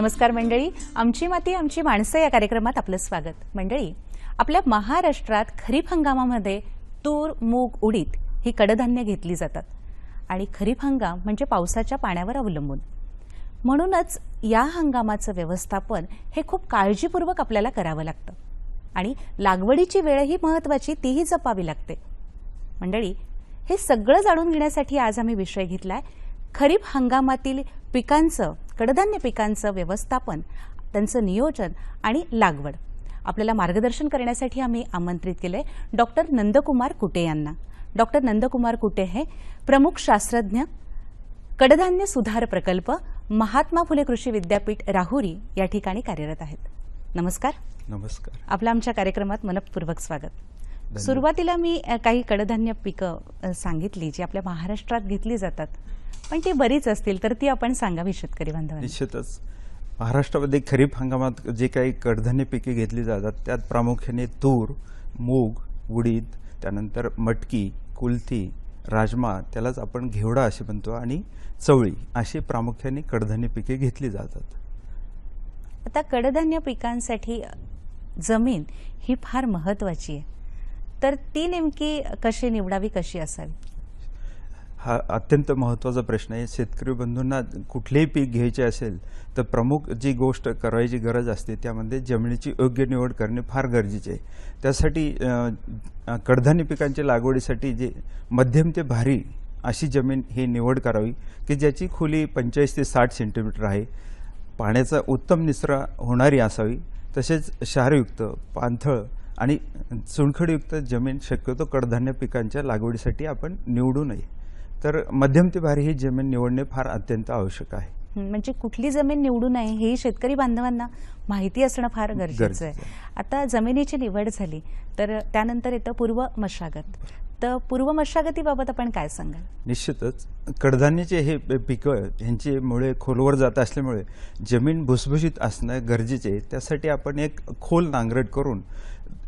नमस्कार मंडळी. आमची माती आमची माणसं या कार्यक्रमात आपलं स्वागत. मंडळी आपल्या महाराष्ट्रात खरीप हंगामामध्ये तूर मूग उडीद ही कडधान्य घेतली जातात. आणि खरीप हंगाम म्हणजे पावसाच्या पाण्यावर अवलंबून. म्हणूनच या हंगामाचं व्यवस्थापन हे खूप काळजीपूर्वक आपल्याला करावं लागतं. आणि लागवडीची वेळही महत्त्वाची तीही जपावी लागते. मंडळी हे सगळं जाणून घेण्यासाठी आज आम्ही विषय घेतलाय खरीप हंगामातील पिकांचं कडधान्य पिकांचं व्यवस्थापन त्यांचं नियोजन आणि लागवड. आपल्याला मार्गदर्शन करण्यासाठी आम्ही आमंत्रित केलंय डॉक्टर नंदकुमार कुटे यांना. डॉक्टर नंदकुमार कुटे हे प्रमुख शास्त्रज्ञ कडधान्य सुधार प्रकल्प महात्मा फुले कृषी विद्यापीठ राहुरी या ठिकाणी कार्यरत आहेत. नमस्कार. नमस्कार. आपलं आमच्या कार्यक्रमात मनपूर्वक स्वागत. सुरुवातीला मी काही कडधान्य पिकं सांगितली जी आपल्या महाराष्ट्रात घेतली जातात. पण ती बरीच असतील तर ती आपण सांगावी शेतकरी बांधवांना. निश्चितच. महाराष्ट्रामध्ये खरीप हंगामात जे काही कडधान्य पिके घेतली जातात त्यात प्रामुख्याने तूर मूग उडीद त्यानंतर मटकी कुलथी राजमा त्यालाच आपण घेवडा असे म्हणतो आणि चवळी अशी प्रामुख्याने कडधान्य पिके घेतली जातात. आता कडधान्य पिकांसाठी जमीन ही फार महत्वाची आहे. तर ती नेमकी कशी निवडावी कशी असावी? हा अत्यंत महत्त्वाचा प्रश्न आहे. शेतकरी बंधूंना कुठलेही पीक घ्यायचे असेल तर प्रमुख जी गोष्ट करायची गरज असते त्यामध्ये जमिनीची योग्य निवड करणे फार गरजेचे आहे. त्यासाठी कडधान्य पिकांच्या लागवडीसाठी जे मध्यम ते भारी अशी जमीन ही निवड करावी की ज्याची खोली पंचेचाळीस ते साठ सेंटीमीटर आहे. पाण्याचा उत्तम निचरा होणारी असावी. तसेच क्षारयुक्त पाणथळ आणि चुनखडयुक्त जमीन शक्यतो कडधान्य पिकांच्या लागवडीसाठी आपण निवडू नये. तर मध्यम ते भारी ही जमीन निवडणे फार अत्यंत आवश्यक आहे. म्हणजे कुठली जमीन निवडू नये हे शेतकरी बांधवांना माहिती असणं फार गरजेचं आहे. आता जमिनीची निवड झाली तर त्यानंतर येतं पूर्व मशागत. तर पूर्व मशागतीबाबत आपण काय सांगाल? निश्चितच. कडधान्याचे हे पिकं ह्यांची मुळे खोलवर जात असल्यामुळे जमीन भुसभुशीत असणं गरजेचे त्यासाठी आपण एक खोल नांगरट करून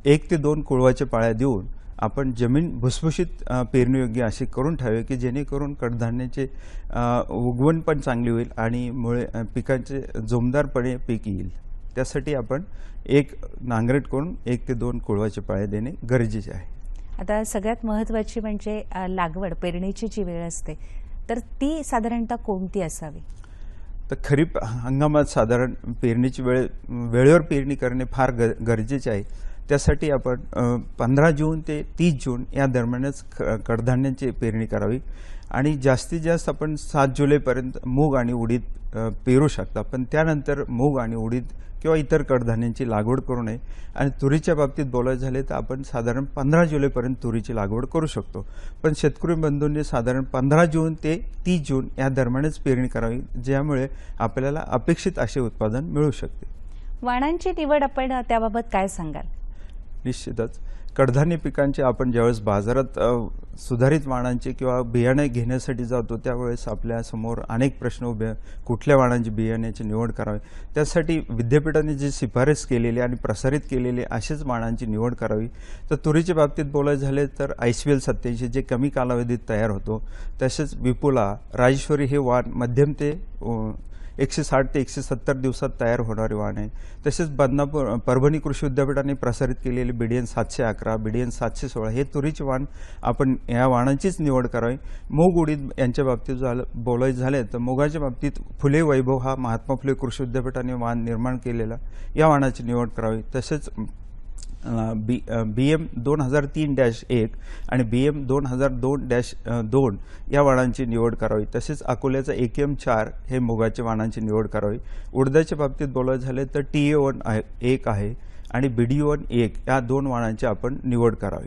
एक ते दोन कुळवाच्या पाळ्या देऊन आपण जमीन भुसभुशीत पेरणीयोग्य अशी करून ठेवावी की जेणेकरून कडधान्याचे उगवण पण चांगली होईल आणि मुळे पिकांचे जोमदारपणे पीक येईल. त्यासाठी आपण एक नांगरट करून एक ते दोन कोळवाचे पाळे देणे गरजेचे आहे. आता सगळ्यात महत्वाची म्हणजे लागवड पेरणीची जी वेळ असते तर ती साधारणतः कोणती असावी? तर खरीप हंगामात साधारण पेरणीची वेळ वेळेवर पेरणी करणे फार ग गरजेचे आहे. त्यासाठी आपण पंधरा जून ते तीस जून या दरम्यानच कडधान्यांची पेरणी करावी. आणि जास्तीत जास्त आपण सात जुलैपर्यंत मूग आणि उडीद पेरू शकता. पण त्यानंतर मूग आणि उडीद किंवा इतर कडधान्यांची लागवड करू नये. आणि तुरीच्या बाबतीत बोलायचं झाले तर आपण साधारण पंधरा जुलैपर्यंत तुरीची लागवड करू शकतो. पण शेतकरी बंधूंनी साधारण पंधरा जून ते तीस जून या दरम्यानच पेरणी करावी ज्यामुळे आपल्याला अपेक्षित असे उत्पादन मिळू शकते. वाणांची निवड आपण त्याबाबत काय सांगाल? निश्चितच. कडधान्य पिकांचे आपण ज्यावेळेस बाजारात सुधारित वाणांचे किंवा बियाणे घेण्यासाठी जातो त्यावेळेस आपल्यासमोर अनेक प्रश्न उभे कुठल्या वाणांची बियाण्याची निवड करावी? त्यासाठी विद्यापीठाने जी शिफारस केलेली आणि प्रसारित केलेली असेच वाणांची निवड करावी. तर तुरीच्या बाबतीत बोलायचं झाले तर आयसवेल सत्याऐंशी जे कमी कालावधीत तयार होतो तसेच विपुला राजेश्वरी हे वाण मध्यम ते एकशे साठ ते एकशे सत्तर दिवसात तयार होणारे वाण आहे. तसेच बदनापूर परभणी कृषी विद्यापीठाने प्रसारित केलेले बीडीएन सातशे अकरा बीडीएन सातशे सोळा हे तुरीचे वाण आपण या वाहनांचीच निवड करावी. मूग उडीद यांच्या बाबतीत झालं बोलायचं झाले तर मुगाच्या बाबतीत फुले वैभव हा महात्मा फुले कृषी विद्यापीठाने वाण निर्माण केलेला या वाणाची निवड करावी. तसेच बी बी एम दोन हजार तीन डॅश एक आणि बी एम दोन हजार दोन डॅश दोन या वाणांची निवड करावी. तसेच अकोल्याचा ए के एम चार हे मुगाच्या वाणांची निवड करावी. उडदाच्या बाबतीत बोलायचं झालं तर टी ए वन आहे एक आहे आणि बी डी वन एक या दोन वाणांची आपण निवड करावी.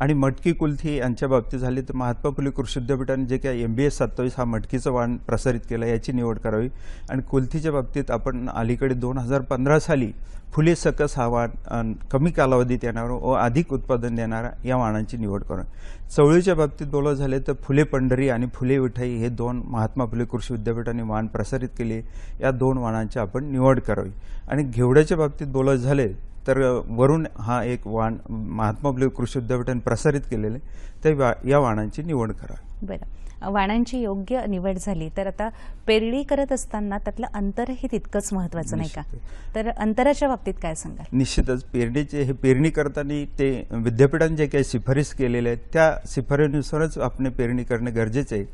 आणि मटकी कुल्थी यांच्या बाबतीत झाली तर महात्मा फुले कृषी विद्यापीठाने जे काही एम बी एस सत्तावीस हा मटकीचं वाण प्रसारित केलं याची निवड करावी. आणि कुल्थीच्या बाबतीत आपण अलीकडे दोन हजार पंधरा साली फुले सकस हा वाण कमी कालावधीत येणारा व अधिक उत्पादन देणारा या वाणांची निवड करावी चवळीच्या बाबतीत बोलत झाले तर फुले पंढरी आणि फुले विठाई हे दोन महात्मा फुले कृषी विद्यापीठाने वाण प्रसारित केले. या दोन वाणांची आपण निवड करावी. आणि घेवड्याच्या बाबतीत बोलत झाले तर वरुण हा एक वाण महात्मा फुले कृषी विद्यापीठाने प्रसारित केलेले. त्या वा या वाणांची निवड करावी बरं. वाणांची योग्य निवड झाली तर आता पेरणी करत असताना त्यातलं अंतरही तितकंच महत्वाचं नाही का? तर अंतराच्या बाबतीत काय सांगाल? निश्चितच पेरणीचे हे पेरणी करताना ते विद्यापीठाने जे काही शिफारस केलेल्या आहेत त्या शिफारसीनुसारच आपण पेरणी करणे गरजेचे आहे.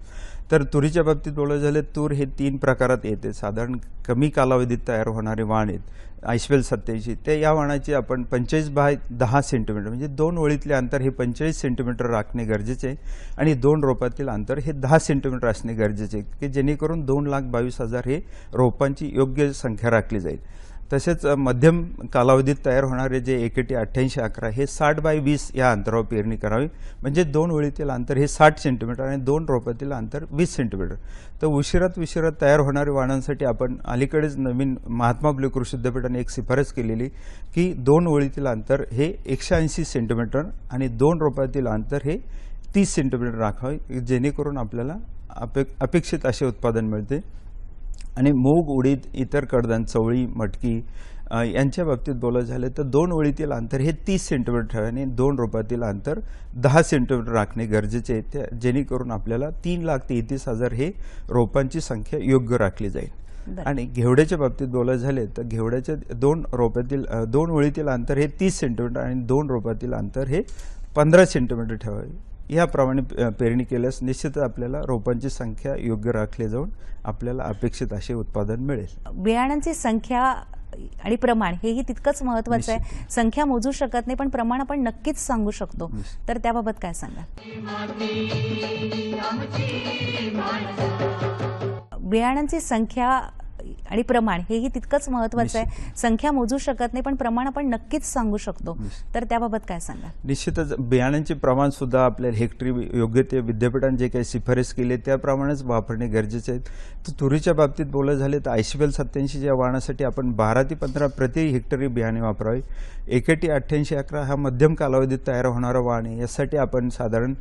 तर तुरीच्या बाबतीत बोलायचं झालं तूर हे तीन प्रकारात येते. साधारण कमी कालावधीत तयार होणारे वाण आहेत. ऐश्वेल सत्याऐंशी ते या वाणाचे आपण पंचेचाळीस बाय दहा सेंटीमीटर म्हणजे दोन ओळीतले अंतर हे पंचेचाळीस सेंटीमीटर राखणे गरजेचे आहे आणि दोन रोपातील अंतर हे दहा सेंटीमीटर असणे गरजेचे आहे की जेणेकरून दोन लाख बावीस हजार हे रोपांची योग्य संख्या राखली जाईल. तसेच मध्यम कालावधीत तयार होणारे जे एकेटी अठ्ठ्याऐंशी अकरा हे साठ बाय वीस या अंतरावर पेरणी करावी. म्हणजे दोन ओळीतील अंतर हे साठ सेंटीमीटर आणि दोन रोपातील अंतर वीस सेंटीमीटर तर उशिरात उशिरात तयार होणाऱ्या वाणांसाठी आपण अलीकडेच नवीन महात्मा फुले कृषी विद्यापीठाने एक शिफारस केलेली की दोन ओळीतील अंतर हे एकशे ऐंशी सेंटीमीटर आणि दोन रोपातील अंतर हे तीस सेंटीमीटर राखावे जेणेकरून आपल्याला अपे अपेक्षित असे उत्पादन मिळते. आणि मूग उडीद इतर कडधान चवळी मटकी यांच्या बाबतीत बोलायचं झालं तर दोन ओळीतील अंतर हे तीस सेंटीमीटर ठेवा आणि दोन रोपातील अंतर दहा सेंटीमीटर राखणे गरजेचे आहे. त्या जेणेकरून आपल्याला तीन लाख तेहतीस हजार हे रोपांची संख्या योग्य राखली जाईल. आणि घेवड्याच्या बाबतीत बोलायचं झाले तर घेवड्याच्या दोन रोपातील दोन ओळीतील अंतर हे तीस सेंटीमीटर आणि दोन रोपातील अंतर हे पंधरा सेंटीमीटर ठेवावे. याप्रमाणे अ, पेरणी केल्यास निश्चितच आपल्याला रोपांची संख्या योग्य राखली जाऊन आपल्याला अपेक्षित असे उत्पादन मिळेल. बियाणांची संख्या आणि प्रमाण हेही तितकंच महत्वाचं आहे. संख्या मोजू शकत नाही पण प्रमाण आपण नक्कीच सांगू शकतो. तर त्याबाबत काय सांगाल बियाणांची संख्या आणि प्रमाण हेही तितकंच महत्वाचं आहे. संख्या मोजू शकत नाही पण प्रमाण आपण नक्कीच सांगू शकतो. तर त्याबाबत काय सांगाल? निश्चितच बियाण्यांचे प्रमाण सुद्धा आपल्या हेक्टरी योग्य ते विद्यापीठाने जे काही शिफारस केली आहे, त्याप्रमाणेच वापरणे गरजेचे आहेत. तर तुरीच्या बाबतीत बोलायचं झाले तर आयशीबेल सत्याऐंशी या वाणासाठी आपण बारा ते पंधरा प्रति हेक्टरी बियाणे वापरावे. एकेटी अठ्ठ्याऐंशी अकरा हा मध्यम कालावधीत तयार होणारा वाण आहे. यासाठी आपण साधारण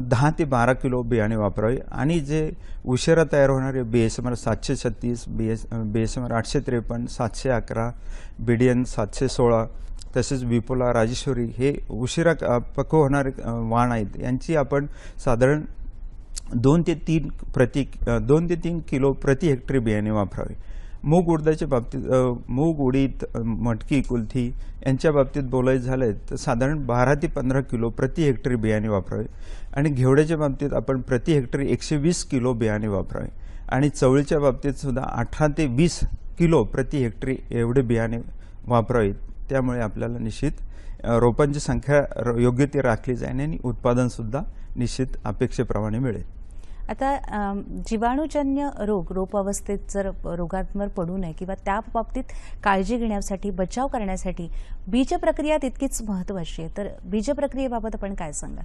दहा ते बारा किलो बियाणे वापरावे. आणि जे उशिरा तयार होणारे बी एस एम आर सातशे छत्तीस B S B S M R आठशे त्रेपन्न सातशे अकरा बी डी एन सातशे सोळा तसेच विपुला राजेश्वरी हे उशिरा पक्व होणारे वाण आहेत. यांची आपण साधारण दोन ते तीन प्रति दोन ते तीन किलो प्रति हेक्टरी बियाणे वापरावे. मूग उडदाच्या बाबतीत मूग उडीद मटकी कुल्थी यांच्या बाबतीत बोलायचं झालं तर साधारण बारा ते पंधरा किलो प्रति हेक्टरी बियाणे वापरावे. आणि घेवड्याच्या बाबतीत आपण प्रति हेक्टरी एकशे वीस किलो बियाणे वापरावे. आणि चवळीच्या बाबतीत सुद्धा अठरा ते वीस किलो प्रति हेक्टरी एवढे बियाणे वापरावीत. त्यामुळे आपल्याला निश्चित रोपांची संख्या योग्य ती राखली जाईल आणि उत्पादनसुद्धा निश्चित अपेक्षेप्रमाणे मिळेल. आता जीवाणूजन्य रोग रोप अवस्थेत जर रोगांवर पडू नये किंवा त्या बाबतीत काळजी घेण्यासाठी बचाव करण्यासाठी बीज प्रक्रिया तितकीच महत्वाची आहे. तर बीज प्रक्रियेबाबत आपण काय सांगाल?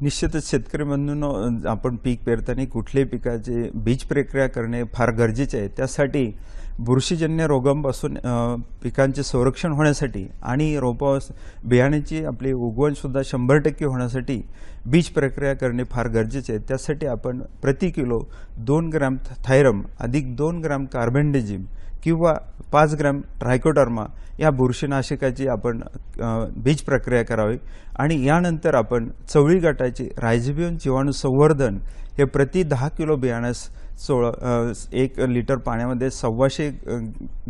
निश्चितच शेतकरी म्हणून आपण पीक पेरताना कुठल्याही पिकाचे बीज प्रक्रिया करणे फार गरजेचे आहे. त्यासाठी बुरशीजन्य रोगांपासून पिकांचे संरक्षण होण्यासाठी आणि रोपा बियाण्याची आपली उगवणसुद्धा शंभर टक्के होण्यासाठी बीज प्रक्रिया करणे फार गरजेचे आहे. त्यासाठी आपण प्रति किलो दोन ग्रॅम थायरम अधिक दोन ग्रॅम कार्बेंडेजिम किंवा पाच ग्रॅम ट्रायकोडर्मा या बुरशीनाशकाची आपण बीज प्रक्रिया करावी. आणि यानंतर आपण चवळी गटाचे रायझिबियन जीवाणू संवर्धन हे प्रति दहा किलो बियाण्यास सोळा एक लिटर पाण्यामध्ये सव्वाशे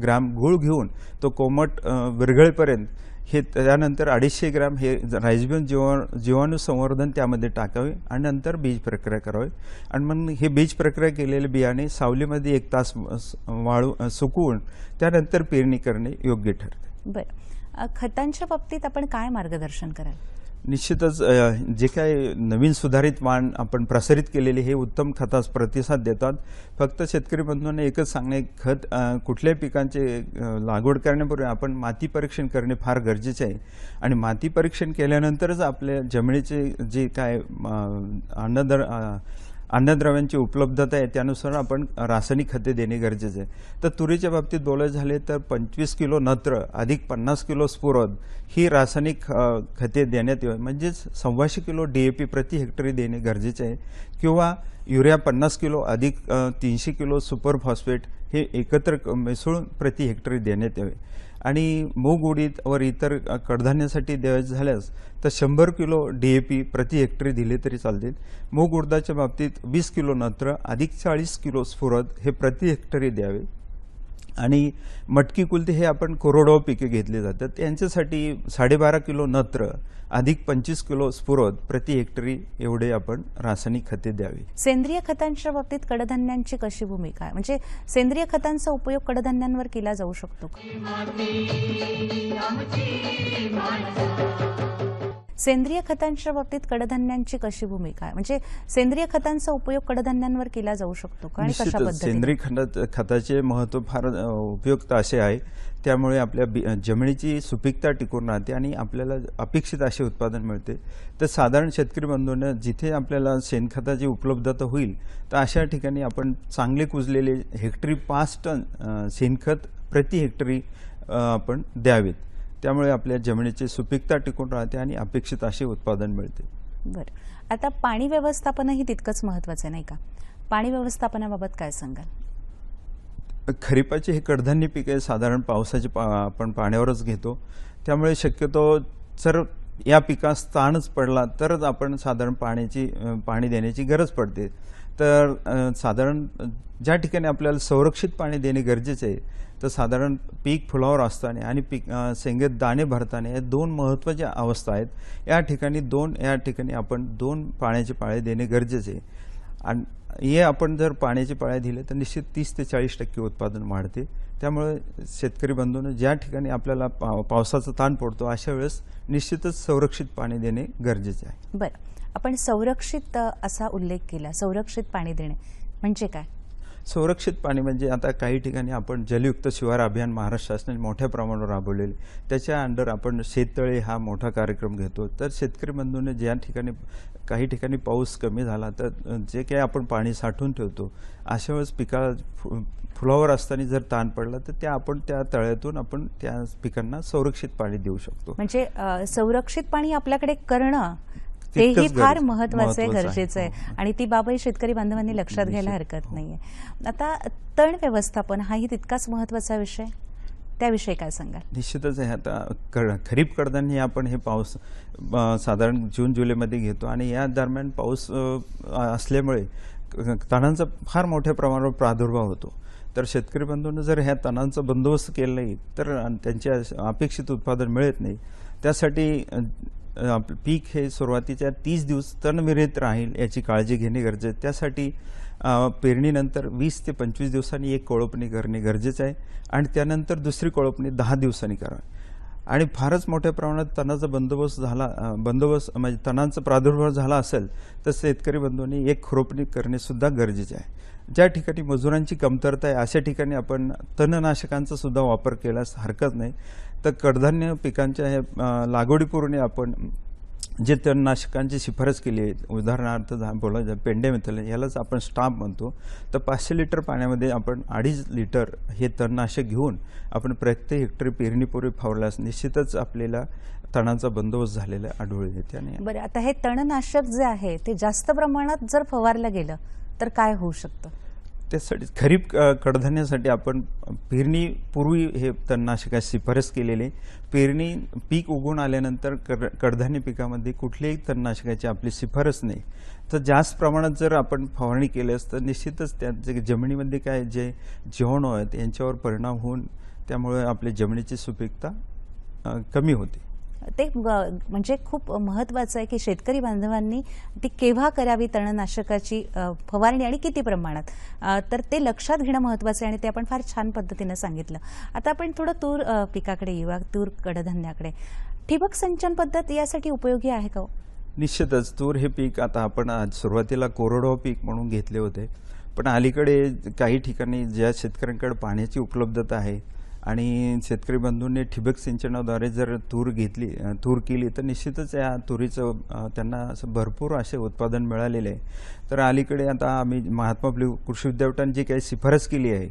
ग्रॅम गूळ घेऊन तो कोमट विरघळेपर्यंत हे त्यानंतर अडीचशे ग्रॅम हे रायझोबियम जीवा जीवाणू संवर्धन त्यामध्ये टाकावे आणि नंतर बीज प्रक्रिया करावी. आणि मग हे बीज प्रक्रिया केलेले बियाणे सावलीमध्ये एक तास वाळू सुकवून त्यानंतर पेरणी करणे योग्य ठरते. बरं. खतांच्या बाबतीत आपण काय मार्गदर्शन कराल? निश्चितच जे काय नवीन सुधारित वाण आपण प्रसारित केलेले हे उत्तम खतास प्रतिसाद देतात. फक्त शेतकरी बंधूंना एकच सांगणे खत कुठल्याही पिकांचे लागवड करण्यापूर्वी आपण माती परीक्षण करणे फार गरजेचे आहे. आणि माती परीक्षण केल्यानंतरच आपल्या जमिनीचे जे काय अन्नदर अन्नद्रव्यांची उपलब्धता आहे त्यानुसार आपण रासायनिक खते देणे गरजेचे आहे. तर तुरीच्या बाबतीत बोलायचं झाले तर पंचवीस किलो नत्र अधिक पन्नास किलो स्फुरद ही रासायनिक खते देण्यात येऊ. म्हणजेच सव्वाशे किलो डी ए पी प्रति हेक्टरी देणे गरजेचे आहे. किंवा युरिया पन्नास किलो अधिक तीनशे किलो सुपर फॉस्फेट हे एकत्र मिसळून प्रति हेक्टरी देण्यात यावे. आणि मूग उडीद वर इतर कडधान्यासाठी द्यायचे झाल्यास तर शंभर किलो डी ए पी प्रति हेक्टरी दिले तरी चालतील. मूग उडदाच्या बाबतीत वीस किलो नत्र अधिक चाळीस किलो स्फुरद हे प्रति हेक्टरी द्यावे. आणि मटकी कुलते हे आपण कोरडवाहू पिके घेतली जातात. त्यांच्यासाठी साडेबारा किलो नत्र अधिक पंचवीस किलो स्फुरद प्रति हेक्टरी एवढे आपण रासायनिक खते द्यावी. सेंद्रिय खतांच्या बाबतीत कडधान्यांची कशी भूमिका आहे? म्हणजे सेंद्रिय खतांचा उपयोग कडधान्यांवर केला जाऊ शकतो का? सेंद्रिय खतांच्या बाबतीत कडधान्यांची कशी भूमिका आहे? म्हणजे सेंद्रिय खतांचा उपयोग कडधान्यांवर केला जाऊ शकतो का आणि कशा निश्चितच. पद्धतीने? सेंद्रिय खताचे महत्त्व फार उपयुक्त असे आहे. त्यामुळे आपल्या बी जमिनीची सुपीकता टिकून राहते आणि आपल्याला अपेक्षित असे उत्पादन मिळते. तर साधारण शेतकरी बंधूंना जिथे आपल्याला शेणखताची उपलब्धता होईल तर अशा ठिकाणी आपण चांगले कुजलेले हेक्टरी पाच टन शेणखत प्रति हेक्टरी आपण द्यावेत. त्यामुळे आपल्या जमिनीची सुपीकता टिकून राहते आणि अपेक्षित असे उत्पादन मिळते. बरं. आता पाणी व्यवस्थापनही तितकंच महत्वाचं आहे नाही का? पाणी व्यवस्थापनाबाबत काय सांगाल? खरीपाचे हे कडधान्य पीक आहे साधारण पावसाचे पा आपण पाण्यावरच घेतो. त्यामुळे शक्यतो जर या पिकास ताणच पडला तरच आपण साधारण पाण्याची पाणी देण्याची गरज पडते. तर साधारण ज्या ठिकाणी आपल्याला संरक्षित पाणी देणे गरजेचे आहे तर साधारण पीक फुलावर असताना आणि पीक शेंगेत दाणे भरताना या दोन महत्त्वाच्या अवस्था आहेत. या ठिकाणी दोन या ठिकाणी आपण दोन पाण्याचे पाळे देणे गरजेचे आहे. आणि हे आपण जर पाण्याचे पाळ्या दिले तर निश्चित तीस ते चाळीस टक्के उत्पादन वाढते. त्यामुळे शेतकरी बंधूनं ज्या ठिकाणी आपल्याला पाव पावसाचा ताण पडतो अशा वेळेस निश्चितच संरक्षित पाणी देणे गरजेचे आहे. बरं. आपण संरक्षित असा उल्लेख केला संरक्षित पाणी देणे. म्हणजे काय? संरक्षित पाणी म्हणजे आता काही ठिकाणी आपण जलयुक्त शिवार अभियान महाराष्ट्र शासनाने मोठ्या प्रमाणावर राबवलेले त्याच्या अंडर आपण शेततळे हा मोठा कार्यक्रम घेतो. तर शेतकरी बंधूने ज्या ठिकाणी काही ठिकाणी पाऊस कमी झाला तर जे काही आपण पाणी साठवून ठेवतो अशा वेळेस पिका फु- फुलावर असताना जर ताण पडला तर त्या आपण त्या तळ्यातून आपण त्या पिकांना संरक्षित पाणी देऊ शकतो. म्हणजे संरक्षित पाणी आपल्याकडे करणं तेही फार महत्वाचं आहे महत्त्वाचं आहे. गरजेचं आहे हो. आणि ती बाबही शेतकरी बांधवांनी लक्षात घ्यायला. हरकत हो. नाहीये आता तण व्यवस्थापन हाही तितकाच महत्त्वाचा विषय त्याविषयी काय सांगाल निश्चितच आहे आता खरीप कडधान्य आपण हे पाऊस साधारण जून जुलैमध्ये घेतो आणि या दरम्यान पाऊस असल्यामुळे तणांचा फार मोठ्या प्रमाणावर प्रादुर्भाव होतो तर शेतकरी बंधूंना जर ह्या तणांचा बंदोबस्त केला नाही तर त्यांच्या अपेक्षित उत्पादन मिळत नाही त्यासाठी पीक हे सुरुवातीच्या तीस दिवस तणविरहित राहील याची काळजी घेणे गरजेचे त्यासाठी पेरणीनंतर वीस ते पंचवीस दिवसांनी एक कोळपणी करणे गरजेचं आहे आणि त्यानंतर दुसरी कोळपणी दहा दिवसांनी करावी. आणि फारच मोठ्या प्रमाणात तणाचा बंदोबस्त झाला बंदोबस्त म्हणजे तणांचा प्रादुर्भाव झाला असेल तर शेतकरी बंधूंनी एक खुरपणी करणेसुद्धा गरजेचे आहे. ज्या ठिकाणी मजुरांची कमतरता आहे अशा ठिकाणी आपण तणनाशकांचा सुद्धा वापर केल्यास हरकत नाही. तर कडधान्य पिकांच्या हे लागवडीपूर्वी आपण जे तणनाशकांची शिफारस केली आहे उदाहरणार्थ झा- बोलायचं पेंडेमिथल यालाच आपण स्टाम्प म्हणतो. तर पाचशे लिटर पाण्यामध्ये आपण अडीच लिटर हे तणनाशक घेऊन आपण प्रत्येक हेक्टरी पेरणीपूर्वी फावल्यास निश्चितच आपल्याला तणांचा बंदोबस्त झालेला आढळून येते आणि बरं आता हे तणनाशक जे आहे ते जास्त प्रमाणात जर फवारलं गेलं तर काय होऊ शकतं? त्यासाठी खरीप कडधान्यासाठी आपण पेरणीपूर्वी हे तणनाशकाची शिफारस केलेली. पेरणी पीक उगवून आल्यानंतर कड कडधान्य पिकामध्ये कुठल्याही तणनाशकाची आपली शिफारस नाही. तर जास्त प्रमाणात जर आपण फवारणी केल्यास तर निश्चितच त्या जे जमिनीमध्ये काय जे जीवाणू आहेत यांच्यावर परिणाम होऊन त्यामुळे आपल्या जमिनीची सुपीकता कमी होते. ते म्हणजे खूप महत्त्वाचं आहे की शेतकरी बांधवांनी ती केव्हा करावी तणनाशकाची फवारणी आणि किती प्रमाणात? तर ते लक्षात घेणं महत्त्वाचं आहे आणि ते आपण फार छान पद्धतीनं सांगितलं. आता आपण थोडं तूर पिकाकडे येऊया तूर कडधान्याकडे. ठिबक सिंचन पद्धत यासाठी उपयोगी आहे का हो? निश्चितच. तूर हे पीक आता आपण सुरुवातीला कोरडो पीक म्हणून घेतले होते. पण अलीकडे काही ठिकाणी ज्या शेतकऱ्यांकडे पाण्याची उपलब्धता आहे आणि शेतकरी बंधूंनी ठिबक सिंचनाद्वारे जर तूर घेतली तूर केली तर निश्चितच या तुरीचं त्यांना असं भरपूर असे उत्पादन मिळालेले आहे. तर अलीकडे आता आम्ही महात्मा फुले कृषी विद्यापीठाने जी काही शिफारस केली आहे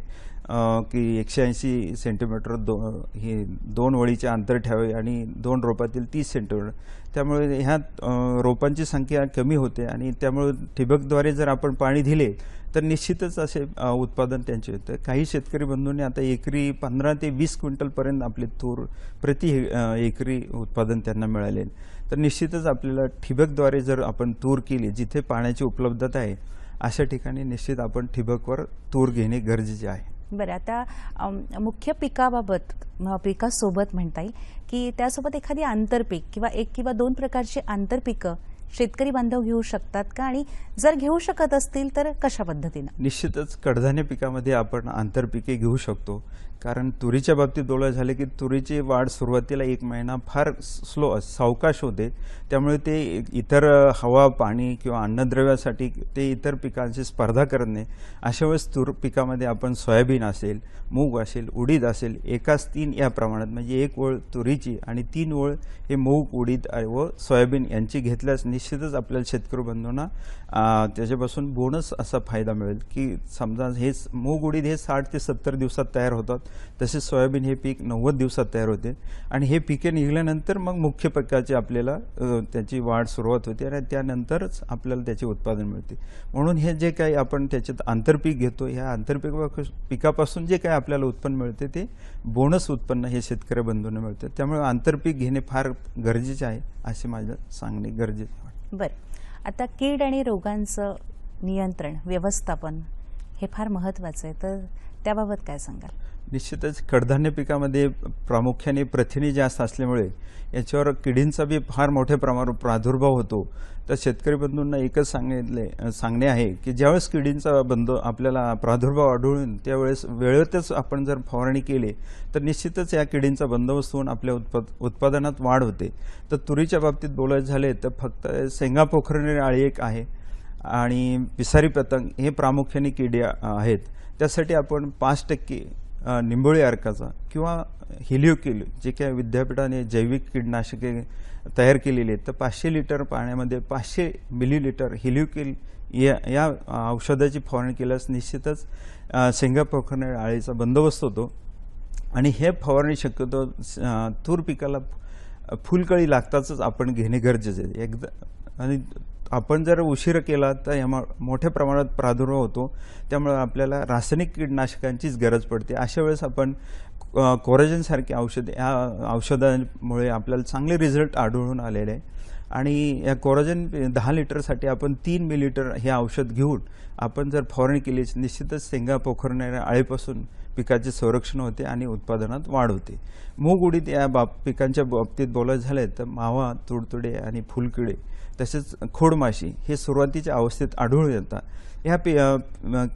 की एकशे ऐंशी सेंटीमीटर दो हे दोन वळीचे अंतर ठेवावे आणि दोन रोपातील तीस सेंटीमीटर त्यामुळे ह्या रोपांची संख्या कमी होते आणि त्यामुळे ठिबकद्वारे जर आपण पाणी दिले तर निश्चितच असे उत्पादन त्यांचे होते. काही शेतकरी बंधूंनी आता एकरी पंधरा ते वीस क्विंटलपर्यंत आपले तूर प्रति हे- एकरी उत्पादन त्यांना मिळाले. तर निश्चितच आपल्याला ठिबकद्वारे जर आपण तूर केली जिथे पाण्याची उपलब्धता आहे अशा ठिकाणी निश्चित आपण ठिबकवर तूर घेणे गरजेचे आहे. बरं आता मुख्य पिकाबाबत पिकासोबत म्हणता येईल की त्यासोबत एखादी आंतरपीक किंवा एक किंवा दोन प्रकारची आंतरपिकं शेतकरी बांधव घेऊ शकतात का? आणि जर घेऊ शकत असतील तर कशा पद्धतीनं? निश्चितच कडधान्य पिकामध्ये आपण आंतरपिके घेऊ शकतो. कारण तुरीच्या बाबतीत डोळं झाले की तुरीची वाढ सुरुवातीला एक महिना फार स्लो सावकाश होते. त्यामुळे ते इतर हवा पाणी किंवा अन्नद्रव्यासाठी ते इतर पिकांची स्पर्धा करत नाही. अशा वेळेस तूर पिकामध्ये आपण सोयाबीन असेल मूग असेल उडीद असेल एकाच तीन या प्रमाणात म्हणजे एक ओळ तुरीची आणि तीन ओळ हे मूग उडीद व सोयाबीन यांची घेतल्यास निश्चितच आपल्याला शेतकरी बंधूंना त्याच्यापासून बोनस असा फायदा मिळेल की समजा हे मूग उडीद हे साठ ते सत्तर दिवसात तयार होतात तसेच सोयाबीन हे पीक नव्वद दिवसात तयार होते. आणि हे पिके निघाल्यानंतर मग मुख्य पिकाची आपल्याला त्याची वाढ सुरुवात होते आणि त्यानंतरच आपल्याला त्याचे उत्पादन मिळते. म्हणून हे जे काही आपण त्याच्यात आंतरपीक घेतो ह्या आंतरपीक पिकापासून जे काही आपल्याला उत्पन्न मिळते ते बोनस उत्पन्न हे शेतकरी बंधूंना मिळतं. त्यामुळे आंतरपीक घेणे फार गरजेचे आहे असे माझं सांगणे गरजेचे वाटते बरं. आता कीड आणि रोगांचं नियंत्रण व्यवस्थापन हे फार महत्त्वाचं आहे. तर त्याबाबत काय सांगाल? निश्चितच कडधान्य पिकामध्ये प्रामुख्याने प्रथिने जास्त असल्यामुळे याच्यावर किडींचा बी फार मोठ्या प्रमाणावर प्रादुर्भाव होतो. तर शेतकरी बंधूंना एकच सांगितले सांगणे आहे की ज्यावेळेस किडींचा बंद आपल्याला प्रादुर्भाव आढळून त्यावेळेस वेळेतच आपण जर फवारणी केली तर निश्चितच या किडींचा बंदोबस्त होऊन आपल्या उत्पाद उत्पादनात वाढ होते. तर तुरीच्या बाबतीत बोलायचं झाले तर फक्त शेंगा पोखरणारी आळी एक आहे आणि पिसारी पतंग हे प्रामुख्याने किडी आहेत. त्यासाठी आपण पाच टक्के निंबोळी अर्काचा किंवा हिलिओकिल जे काय विद्यापीठाने जैविक कीडनाशके तयार केलेली आहेत तर पाचशे लिटर पाण्यामध्ये पाचशे मिलीलिटर हिलिओकिल या या औषधाची फवारणी केल्यास निश्चितच अ, शेंगा आळीचा बंदोबस्त होतो. आणि हे फवारणी शक्यतो तूर पिकाला फुलकळी लागताच आपण घेणे गरजेचे आहे. एकदा आणि आपण जर उशीर केला तर यामा मोठ्या प्रमाणात प्रादुर्भाव होतो. त्यामुळे आपल्याला रासायनिक कीडनाशकांचीच गरज पडते. अशा वेळेस आपण अ, औषध या औषधांमुळे आपल्याला चांगले रिझल्ट आढळून आलेले आहे. आणि या कोराजन दहा लिटरसाठी आपण तीन मिलिटर हे औषध घेऊन आपण जर फवारणी केली निश्चितच शेंगा पोखरणाऱ्या आळीपासून पिकाचे संरक्षण होते आणि उत्पादनात वाढ होते. मूग उडीद या बाब पिकांच्या बाबतीत बोलायचं झालं तर मावा तुडतुडे आणि फुलकिडे तसेच खोडमाशी हे सुरुवातीच्या अवस्थेत आढळून येतात. ह्या पि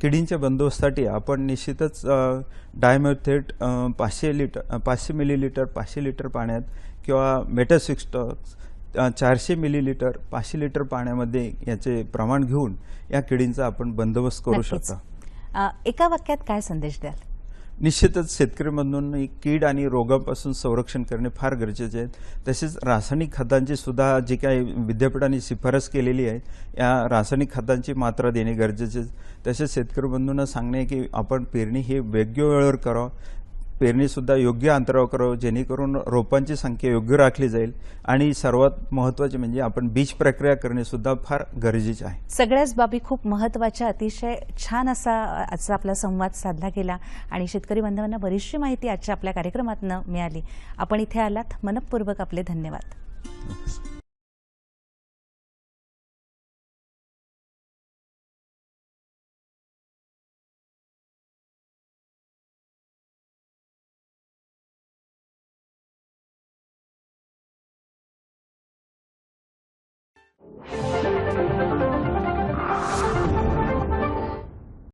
किडींच्या बंदोबस्तासाठी आपण निश्चितच डायमेथेट पाचशे लिटर पाचशे मिलीलिटर पाचशे लिटर पाण्यात किंवा मेटासिक्स्टॉक्स चारशे मिलीलिटर पाचशे लिटर पाण्यामध्ये याचे प्रमाण घेऊन या किडींचा आपण बंदोबस्त करू. शकता. एका वाक्यात काय संदेश द्याल? निश्चितच शेतकरीमधून कीड आणि रोगापासून संरक्षण करणे फार गरजेचे आहे. तसेच रासायनिक खतांची सुद्धा जी काही विद्यापीठाने शिफारस केलेली आहे या रासायनिक खतांची मात्रा देणे गरजेचे तसेच शेतकरी बंधूंना सांगणे की आपण पेरणी ही योग्य वेळेवर करावं. पेरणीसुद्धा योग्य अंतरावर करावं जेणेकरून रोपांची संख्या योग्य राखली जाईल. आणि सर्वात महत्त्वाचे म्हणजे आपण बीज प्रक्रिया करणे सुद्धा फार गरजेचे आहे. सगळ्याच बाबी खूप महत्त्वाच्या अतिशय छान असा आजचा आपला संवाद साधला गेला. आणि शेतकरी बांधवांना बरीचशी माहिती आजच्या आपल्या कार्यक्रमातनं मिळाली. आपण इथे आलात. मनपूर्वक आपले धन्यवाद.